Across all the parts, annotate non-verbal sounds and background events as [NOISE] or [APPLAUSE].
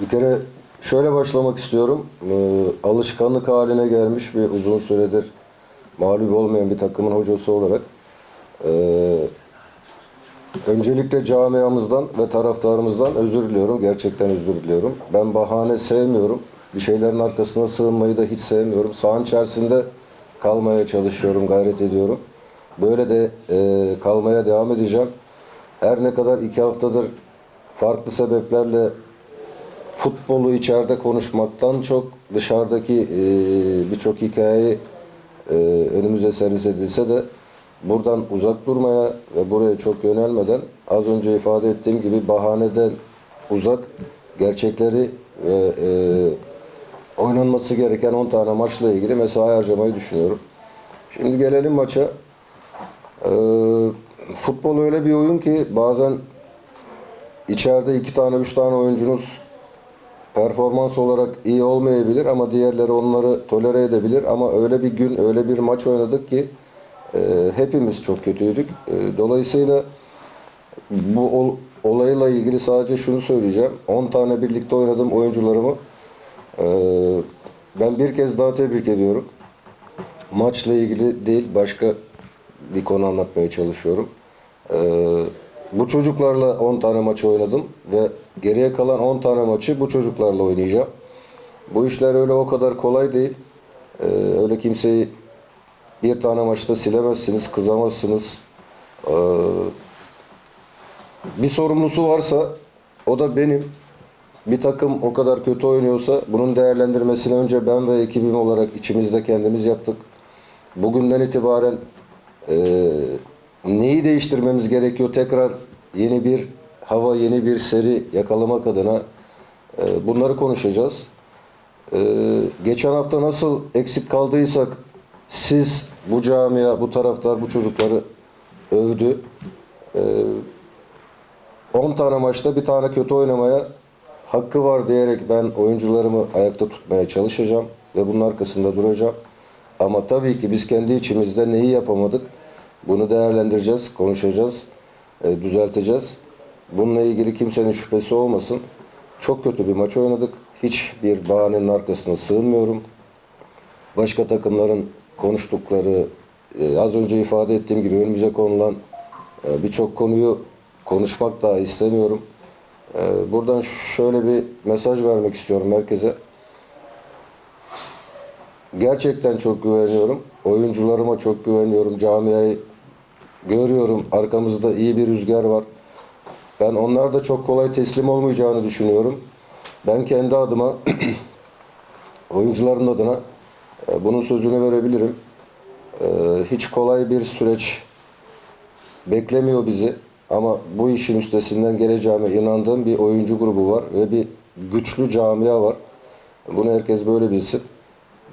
Bir kere şöyle başlamak istiyorum. Ee, alışkanlık haline gelmiş ve uzun süredir mağlup olmayan bir takımın hocası olarak ee, öncelikle camiamızdan ve taraftarımızdan özür diliyorum. Gerçekten özür diliyorum. Ben bahane sevmiyorum. Bir şeylerin arkasına sığınmayı da hiç sevmiyorum. Sahanın içerisinde kalmaya çalışıyorum, gayret ediyorum. Böyle de e, kalmaya devam edeceğim. Her ne kadar iki haftadır farklı sebeplerle futbolu içeride konuşmaktan çok dışarıdaki e, birçok hikayeyi e, önümüze servis edilse de buradan uzak durmaya ve buraya çok yönelmeden az önce ifade ettiğim gibi bahaneden uzak gerçekleri ve e, oynanması gereken 10 tane maçla ilgili mesai harcamayı düşünüyorum. Şimdi gelelim maça. Ee, futbol öyle bir oyun ki bazen içeride iki tane, üç tane oyuncunuz performans olarak iyi olmayabilir ama diğerleri onları tolere edebilir. Ama öyle bir gün, öyle bir maç oynadık ki e, hepimiz çok kötüydük. E, dolayısıyla bu ol- olayla ilgili sadece şunu söyleyeceğim. 10 tane birlikte oynadığım oyuncularımı e, ben bir kez daha tebrik ediyorum. Maçla ilgili değil, başka bir konu anlatmaya çalışıyorum. Ee, bu çocuklarla 10 tane maç oynadım ve geriye kalan 10 tane maçı bu çocuklarla oynayacağım. Bu işler öyle o kadar kolay değil. Ee, öyle kimseyi bir tane maçta silemezsiniz, kızamazsınız. Ee, bir sorumlusu varsa o da benim. Bir takım o kadar kötü oynuyorsa bunun değerlendirmesini önce ben ve ekibim olarak içimizde kendimiz yaptık. Bugünden itibaren e, neyi değiştirmemiz gerekiyor tekrar yeni bir hava, yeni bir seri yakalamak adına e, bunları konuşacağız. E, geçen hafta nasıl eksik kaldıysak siz bu camia, bu taraftar bu çocukları övdü. E, 10 tane maçta bir tane kötü oynamaya hakkı var diyerek ben oyuncularımı ayakta tutmaya çalışacağım ve bunun arkasında duracağım. Ama tabii ki biz kendi içimizde neyi yapamadık bunu değerlendireceğiz, konuşacağız, e, düzelteceğiz. Bununla ilgili kimsenin şüphesi olmasın. Çok kötü bir maç oynadık. Hiçbir bahanenin arkasına sığınmıyorum. Başka takımların konuştukları, e, az önce ifade ettiğim gibi önümüze konulan e, birçok konuyu konuşmak daha istemiyorum. E, Buradan şöyle bir mesaj vermek istiyorum herkese. Gerçekten çok güveniyorum. Oyuncularıma çok güveniyorum. Camiayı görüyorum. Arkamızda iyi bir rüzgar var. Ben onlar da çok kolay teslim olmayacağını düşünüyorum. Ben kendi adıma [CLEARS THROAT] oyuncuların adına e, bunun sözünü verebilirim. E, Hiç kolay bir süreç beklemiyor bizi. Ama bu işin üstesinden geleceğime inandığım bir oyuncu grubu var ve bir güçlü camia var. Bunu herkes böyle bilsin.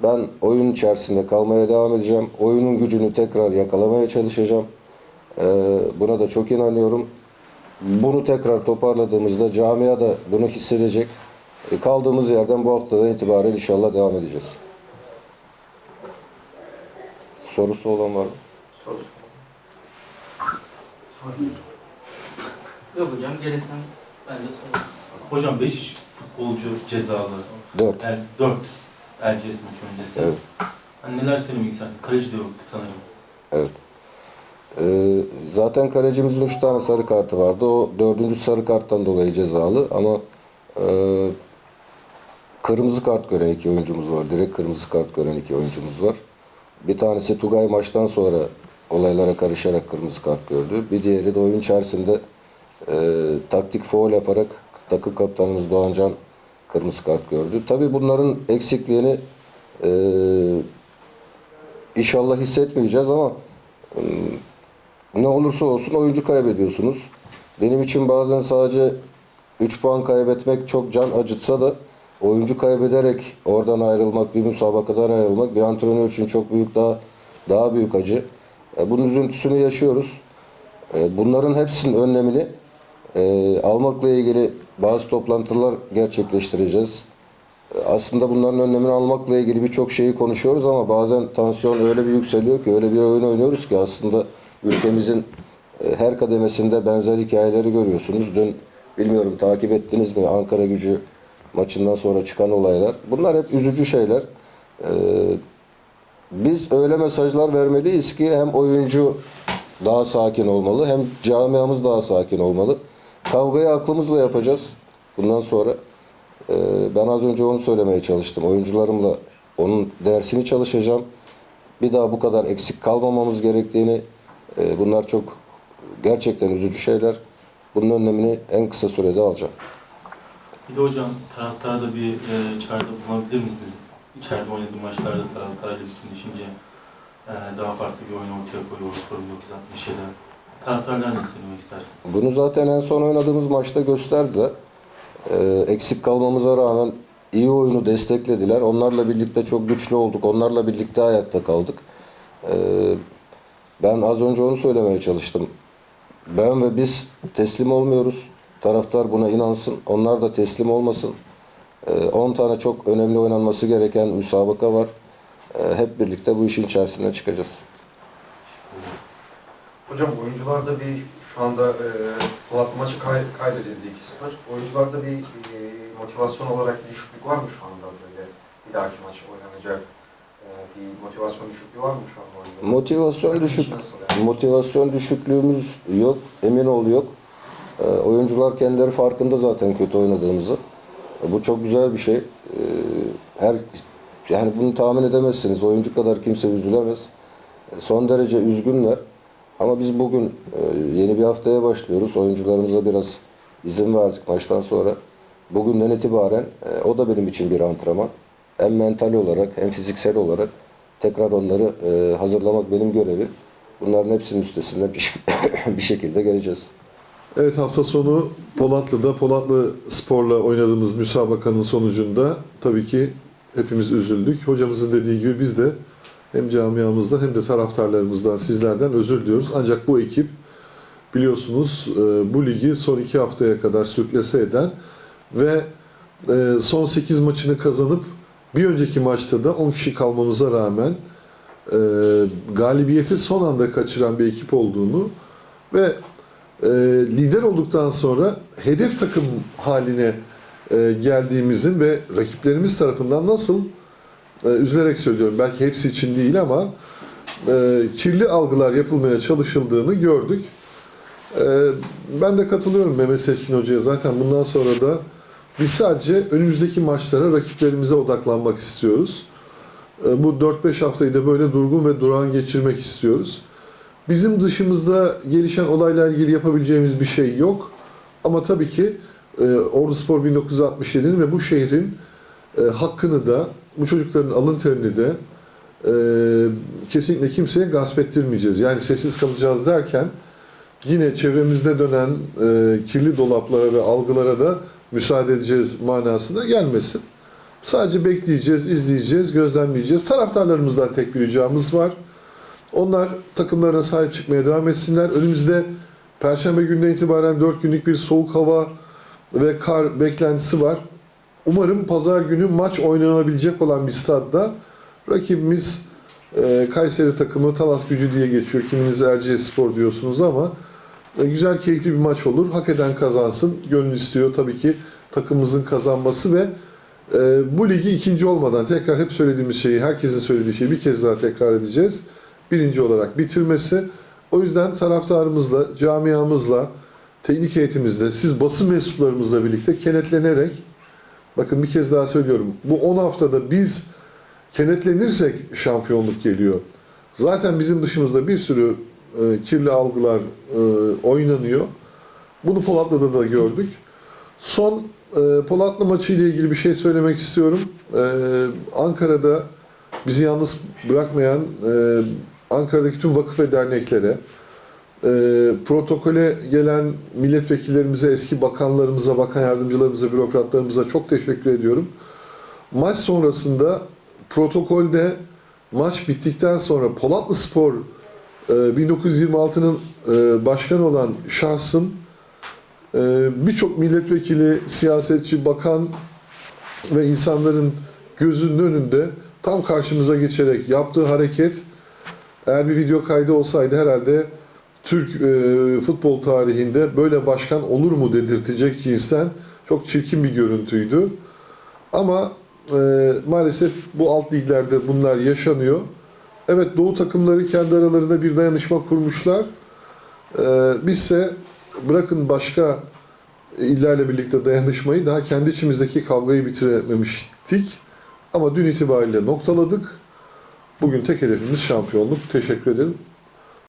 Ben oyun içerisinde kalmaya devam edeceğim. Oyunun gücünü tekrar yakalamaya çalışacağım. Ee, buna da çok inanıyorum. Bunu tekrar toparladığımızda camia da bunu hissedecek. E, kaldığımız yerden bu haftadan itibaren inşallah devam edeceğiz. Sorusu olan var mı? Yok hocam gereken ben de sorayım. Hocam 5 futbolcu cezalı. Dört. Er, 4 Erciyes maçı öncesi. Evet. Hani neler söylemek istersiniz? Kaleci de yok sanırım. Evet. Ee, zaten kalecimizin üç tane sarı kartı vardı. O dördüncü sarı karttan dolayı cezalı ama e, kırmızı kart gören iki oyuncumuz var. Direkt kırmızı kart gören iki oyuncumuz var. Bir tanesi Tugay maçtan sonra olaylara karışarak kırmızı kart gördü. Bir diğeri de oyun içerisinde e, taktik foul yaparak takım kaptanımız Doğancan kırmızı kart gördü. Tabii bunların eksikliğini e, inşallah hissetmeyeceğiz ama ne olursa olsun oyuncu kaybediyorsunuz. Benim için bazen sadece 3 puan kaybetmek çok can acıtsa da oyuncu kaybederek oradan ayrılmak, bir müsabakadan ayrılmak bir antrenör için çok büyük daha daha büyük acı. E, Bunun üzüntüsünü yaşıyoruz. E, Bunların hepsinin önlemini e, almakla ilgili bazı toplantılar gerçekleştireceğiz. Aslında bunların önlemini almakla ilgili birçok şeyi konuşuyoruz ama bazen tansiyon öyle bir yükseliyor ki öyle bir oyun oynuyoruz ki aslında ülkemizin e, her kademesinde benzer hikayeleri görüyorsunuz. Dün bilmiyorum takip ettiniz mi Ankara Gücü maçından sonra çıkan olaylar. Bunlar hep üzücü şeyler. Ee, biz öyle mesajlar vermeliyiz ki hem oyuncu daha sakin olmalı hem camiamız daha sakin olmalı. Kavgayı aklımızla yapacağız bundan sonra. Ee, ben az önce onu söylemeye çalıştım. Oyuncularımla onun dersini çalışacağım. Bir daha bu kadar eksik kalmamamız gerektiğini, e, bunlar çok gerçekten üzücü şeyler. Bunun önlemini en kısa sürede alacağım. Bir de hocam taraftarda bir e, çağrıda bulunabilir misiniz? İçeride oynadığı maçlarda taraftarla bütünleşince e, daha farklı bir oyun ortaya koyuyor Forum 967'de. Taraftarlar ne söylemek istersiniz? Bunu zaten en son oynadığımız maçta gösterdiler. Ee, eksik kalmamıza rağmen iyi oyunu desteklediler. Onlarla birlikte çok güçlü olduk. Onlarla birlikte ayakta kaldık. Ee, ben az önce onu söylemeye çalıştım. Ben ve biz teslim olmuyoruz. Taraftar buna inansın. Onlar da teslim olmasın. Ee, 10 tane çok önemli oynanması gereken müsabaka var. Ee, hep birlikte bu işin içerisinden çıkacağız. Hocam oyuncularda bir şu anda e, Polat maçı kay, kaybedildi 2-0. Oyuncularda bir e, motivasyon olarak bir düşüklük var mı şu anda böyle bir dahaki maç oynanacak bir motivasyon düşüklüğü var mı şu anda oyuncularda? Motivasyon düşük yani? Motivasyon düşüklüğümüz yok. Emin ol yok. Ee, oyuncular kendileri farkında zaten kötü oynadığımızı. E, bu çok güzel bir şey. Ee, her yani bunu tahmin edemezsiniz. Oyuncu kadar kimse üzülemez. E, son derece üzgünler. Ama biz bugün e, yeni bir haftaya başlıyoruz. Oyuncularımıza biraz izin verdik maçtan sonra. Bugünden itibaren e, o da benim için bir antrenman. Hem mental olarak hem fiziksel olarak tekrar onları e, hazırlamak benim görevim. Bunların hepsinin üstesinden bir, [COUGHS] bir şekilde geleceğiz. Evet hafta sonu Polatlı'da Polatlı Spor'la oynadığımız müsabakanın sonucunda tabii ki hepimiz üzüldük. Hocamızın dediği gibi biz de hem camiamızdan hem de taraftarlarımızdan sizlerden özür diliyoruz. Ancak bu ekip biliyorsunuz e, bu ligi son iki haftaya kadar sürklese eden ve e, son 8 maçını kazanıp bir önceki maçta da 10 kişi kalmamıza rağmen e, galibiyeti son anda kaçıran bir ekip olduğunu ve e, lider olduktan sonra hedef takım haline e, geldiğimizin ve rakiplerimiz tarafından nasıl e, üzülerek söylüyorum belki hepsi için değil ama e, kirli algılar yapılmaya çalışıldığını gördük. E, ben de katılıyorum Mehmet Seçkin Hoca'ya zaten bundan sonra da biz sadece önümüzdeki maçlara rakiplerimize odaklanmak istiyoruz. E, bu 4-5 haftayı da böyle durgun ve durağan geçirmek istiyoruz. Bizim dışımızda gelişen olaylarla ilgili yapabileceğimiz bir şey yok. Ama tabii ki e, Ordu Spor 1967'nin ve bu şehrin e, hakkını da, bu çocukların alın terini de e, kesinlikle kimseye gasp ettirmeyeceğiz. Yani sessiz kalacağız derken yine çevremizde dönen kirli dolaplara ve algılara da müsaade edeceğiz manasına gelmesin. Sadece bekleyeceğiz, izleyeceğiz, gözlemleyeceğiz. Taraftarlarımızdan tek bir ricamız var. Onlar takımlarına sahip çıkmaya devam etsinler. Önümüzde Perşembe gününden itibaren 4 günlük bir soğuk hava ve kar beklentisi var. Umarım pazar günü maç oynanabilecek olan bir stadda rakibimiz e, Kayseri takımı Talas Gücü diye geçiyor. Kiminiz Erciyes Spor diyorsunuz ama güzel keyifli bir maç olur. Hak eden kazansın. Gönül istiyor tabii ki takımımızın kazanması ve e, bu ligi ikinci olmadan tekrar hep söylediğimiz şeyi, herkesin söylediği şeyi bir kez daha tekrar edeceğiz. Birinci olarak bitirmesi. O yüzden taraftarımızla, camiamızla, teknik eğitimimizle, siz basın mensuplarımızla birlikte kenetlenerek, bakın bir kez daha söylüyorum, bu 10 haftada biz kenetlenirsek şampiyonluk geliyor. Zaten bizim dışımızda bir sürü e, kirli algılar e, oynanıyor. Bunu Polatlı'da da gördük. Son e, Polatlı maçı ile ilgili bir şey söylemek istiyorum. E, Ankara'da bizi yalnız bırakmayan e, Ankara'daki tüm vakıf ve derneklere, e, protokole gelen milletvekillerimize, eski bakanlarımıza, bakan yardımcılarımıza, bürokratlarımıza çok teşekkür ediyorum. Maç sonrasında protokolde maç bittikten sonra Polatlı Spor e, 1926'nın e, başkanı olan şahsın e, birçok milletvekili, siyasetçi, bakan ve insanların gözünün önünde tam karşımıza geçerek yaptığı hareket eğer bir video kaydı olsaydı herhalde Türk e, futbol tarihinde böyle başkan olur mu dedirtecek cinsten çok çirkin bir görüntüydü. Ama maalesef bu alt liglerde bunlar yaşanıyor. Evet Doğu takımları kendi aralarında bir dayanışma kurmuşlar. E, bizse bırakın başka illerle birlikte dayanışmayı daha kendi içimizdeki kavgayı bitirememiştik. Ama dün itibariyle noktaladık. Bugün tek hedefimiz şampiyonluk. Teşekkür ederim.